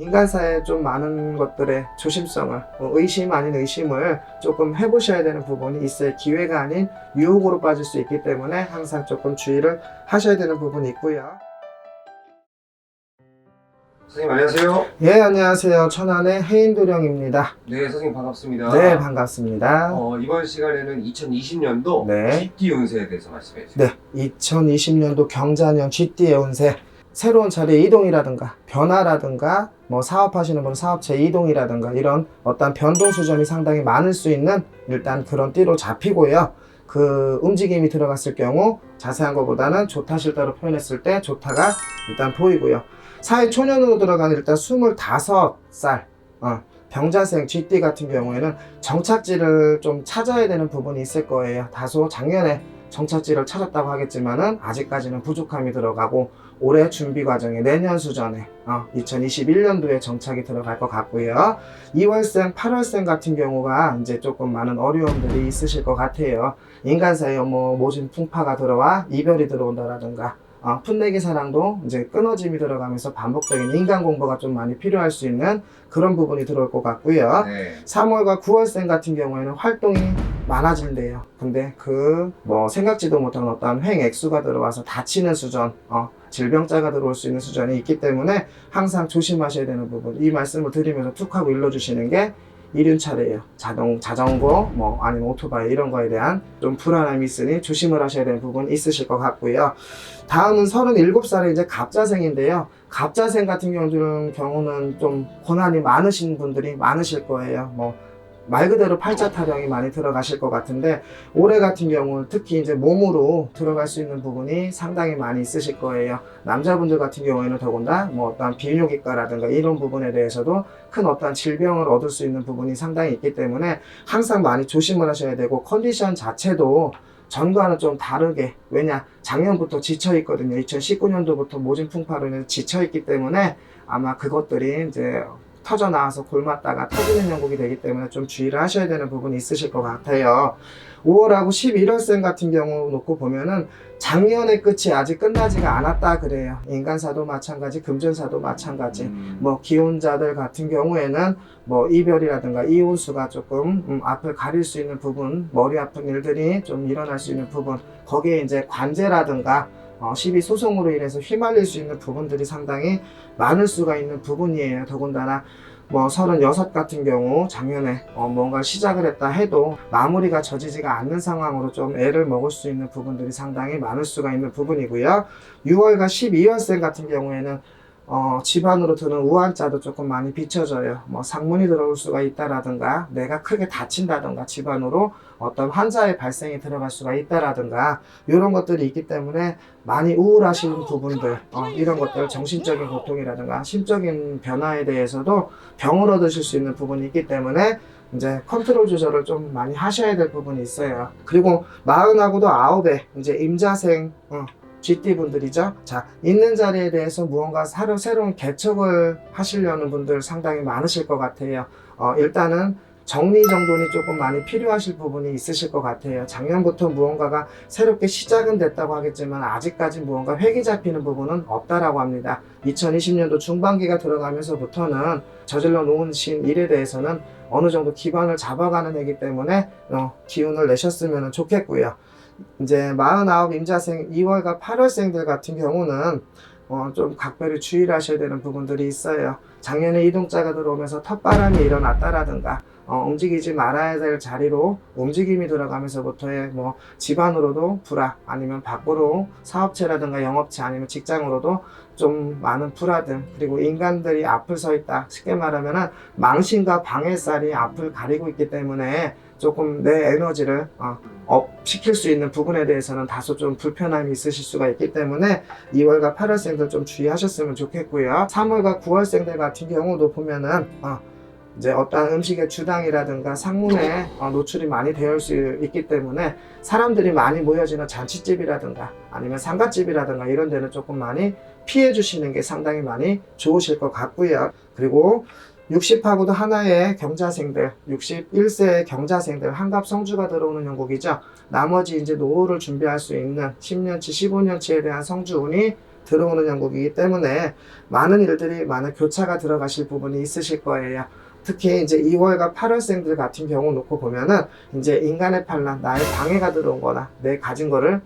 인간사에 좀 많은 것들의 조심성을 어, 의심 아닌 의심을 조금 해보셔야 되는 부분이 있어요. 기회가 아닌 유혹으로 빠질 수 있기 때문에 항상 조금 주의를 하셔야 되는 부분이 있고요. 선생님 안녕하세요. 예, 안녕하세요. 천안의 해인도령입니다. 네, 선생님 반갑습니다. 네, 반갑습니다. 어, 이번 시간에는 2020년도 네. GT 운세에 대해서 말씀해 주세요. 네, 2020년도 경자년 GT의 운세 새로운 자리에 이동이라든가 변화라든가 뭐 사업하시는 분 사업체 이동이라든가 이런 어떤 변동 수점이 상당히 많을 수 있는 일단 그런 띠로 잡히고요. 그 움직임이 들어갔을 경우 자세한 것보다는 좋다 싫다로 표현했을 때 좋다가 일단 보이고요. 사회 초년으로 들어가는 일단 25살 어, 병자생 GT 같은 경우에는 정착지를 좀 찾아야 되는 부분이 있을 거예요. 다소 작년에 정착지를 찾았다고 하겠지만은 아직까지는 부족함이 들어가고 올해 준비 과정에 내년 수전에 어, 2021년도에 정착이 들어갈 것 같고요. 2월생, 8월생 같은 경우가 이제 조금 많은 어려움들이 있으실 것 같아요. 인간 사이에 뭐 모진 풍파가 들어와 이별이 들어온다라든가 어, 풋내기 사랑도 이제 끊어짐이 들어가면서 반복적인 인간 공부가 좀 많이 필요할 수 있는 그런 부분이 들어올 것 같고요. 네. 3월과 9월생 같은 경우에는 활동이 많아진대요. 근데 그 뭐 생각지도 못한 어떤 횡 액수가 들어와서 다치는 수전, 어, 질병자가 들어올 수 있는 수전이 있기 때문에 항상 조심하셔야 되는 부분. 이 말씀을 드리면서 툭 하고 일러주시는 게 이륜차례예요. 자동, 자전거, 뭐 아니면 오토바이 이런 거에 대한 좀 불안함이 있으니 조심을 하셔야 되는 부분 있으실 것 같고요. 다음은 37살의 이제 갑자생인데요. 갑자생 같은 경우는 좀 고난이 많으신 분들이 많으실 거예요. 뭐 말 그대로 팔자 타령이 많이 들어가실 것 같은데 올해 같은 경우 특히 이제 몸으로 들어갈 수 있는 부분이 상당히 많이 있으실 거예요. 남자분들 같은 경우에는 더군다나 뭐 어떤 비뇨기과라든가 이런 부분에 대해서도 큰 어떤 질병을 얻을 수 있는 부분이 상당히 있기 때문에 항상 많이 조심을 하셔야 되고 컨디션 자체도 전과는 좀 다르게 왜냐 작년부터 지쳐 있거든요 2019년도부터 모진 풍파로 인해서 지쳐 있기 때문에 아마 그것들이 이제 터져 나와서 골맞다가 터지는 형국이 되기 때문에 좀 주의를 하셔야 되는 부분이 있으실 것 같아요. 5월하고 11월생 같은 경우 놓고 보면은 작년의 끝이 아직 끝나지가 않았다 그래요. 인간사도 마찬가지 금전사도 마찬가지. 음, 뭐 기혼자들 같은 경우에는 뭐 이별이라든가 이혼수가 조금 음, 앞을 가릴 수 있는 부분, 머리 아픈 일들이 좀 일어날 수 있는 부분, 거기에 이제 관제라든가 어, 시비 소송으로 인해서 휘말릴 수 있는 부분들이 상당히 많을 수가 있는 부분이에요. 더군다나 뭐 36 같은 경우 작년에 어, 뭔가 시작을 했다 해도 마무리가 져지지가 않는 상황으로 좀 애를 먹을 수 있는 부분들이 상당히 많을 수가 있는 부분이고요. 6월과 12월생 같은 경우에는 어, 집안으로 드는 우한자도 조금 많이 비춰져요. 뭐 상문이 들어올 수가 있다라든가 내가 크게 다친다든가 집안으로 어떤 환자의 발생이 들어갈 수가 있다라든가 이런 것들이 있기 때문에 많이 우울하신 부분들 어, 이런 것들 정신적인 고통이라든가 심적인 변화에 대해서도 병을 얻으실 수 있는 부분이 있기 때문에 이제 컨트롤 조절을 좀 많이 하셔야 될 부분이 있어요. 그리고 마흔하고도 아홉에 이제 임자생 어, GT 분들이죠. 자, 있는 자리에 대해서 무언가 새로, 새로운 개척을 하시려는 분들 상당히 많으실 것 같아요. 어, 일단은 정리정돈이 조금 많이 필요하실 부분이 있으실 것 같아요. 작년부터 무언가가 새롭게 시작은 됐다고 하겠지만 아직까지 무언가 획이 잡히는 부분은 없다라고 합니다. 2020년도 중반기가 들어가면서부터는 저질러 놓으신 일에 대해서는 어느 정도 기반을 잡아가는 해기 때문에 어, 기운을 내셨으면 좋겠고요. 이제 49 임자생 2월과 8월생들 같은 경우는 어, 좀 각별히 주의를 하셔야 되는 부분들이 있어요. 작년에 이동자가 들어오면서 텃바람이 일어났다라든가 어, 움직이지 말아야 될 자리로 움직임이 들어가면서부터의 뭐 집안으로도 불화 아니면 밖으로 사업체라든가 영업체 아니면 직장으로도 좀 많은 불화 등 그리고 인간들이 앞을 서 있다 쉽게 말하면은 망신과 방해살이 앞을 가리고 있기 때문에 조금 내 에너지를 어, 업 시킬 수 있는 부분에 대해서는 다소 좀 불편함이 있으실 수가 있기 때문에 2월과 8월생들 좀 주의하셨으면 좋겠고요. 3월과 9월생들 같은 경우도 보면은 어, 이제 어떠한 음식의 주당이라든가 상문에 어, 노출이 많이 되어 수 있기 때문에 사람들이 많이 모여지는 잔치집이라든가 아니면 상가집이라든가 이런 데는 조금 많이 피해 주시는 게 상당히 많이 좋으실 것 같고요. 그리고 60하고도 하나의 경자생들, 61세의 경자생들, 한갑 성주가 들어오는 영국이죠. 나머지 이제 노후를 준비할 수 있는 10년치, 15년치에 대한 성주운이 들어오는 형국이기 때문에 많은 일들이 많은 교차가 들어가실 부분이 있으실 거예요. 특히 이제 2월과 8월생들 같은 경우 놓고 보면은 이제 인간의 반란, 나의 방해가 들어온 거나 내 가진 거를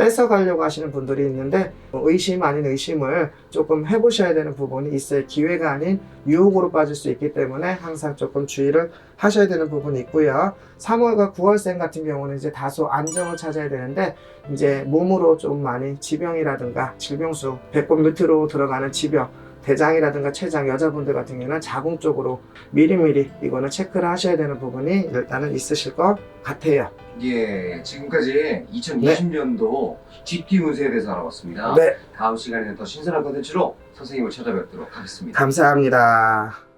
뺏어가려고 하시는 분들이 있는데 의심 아닌 의심을 조금 해보셔야 되는 부분이 있어요. 기회가 아닌 유혹으로 빠질 수 있기 때문에 항상 조금 주의를 하셔야 되는 부분이 있고요. 3월과 9월생 같은 경우는 이제 다소 안정을 찾아야 되는데 이제 몸으로 좀 많이 지병이라든가 질병수 배꼽 밑으로 들어가는 지병 대장이라든가 췌장 여자분들 같은 경우는 자궁 쪽으로 미리미리 이거는 체크를 하셔야 되는 부분이 일단은 있으실 것 같아요. 예, 지금까지 2020년도 GT 운세에 대해서 알아봤습니다. 네, 다음 시간에는 더 신선한 컨텐츠로 선생님을 찾아뵙도록 하겠습니다. 감사합니다.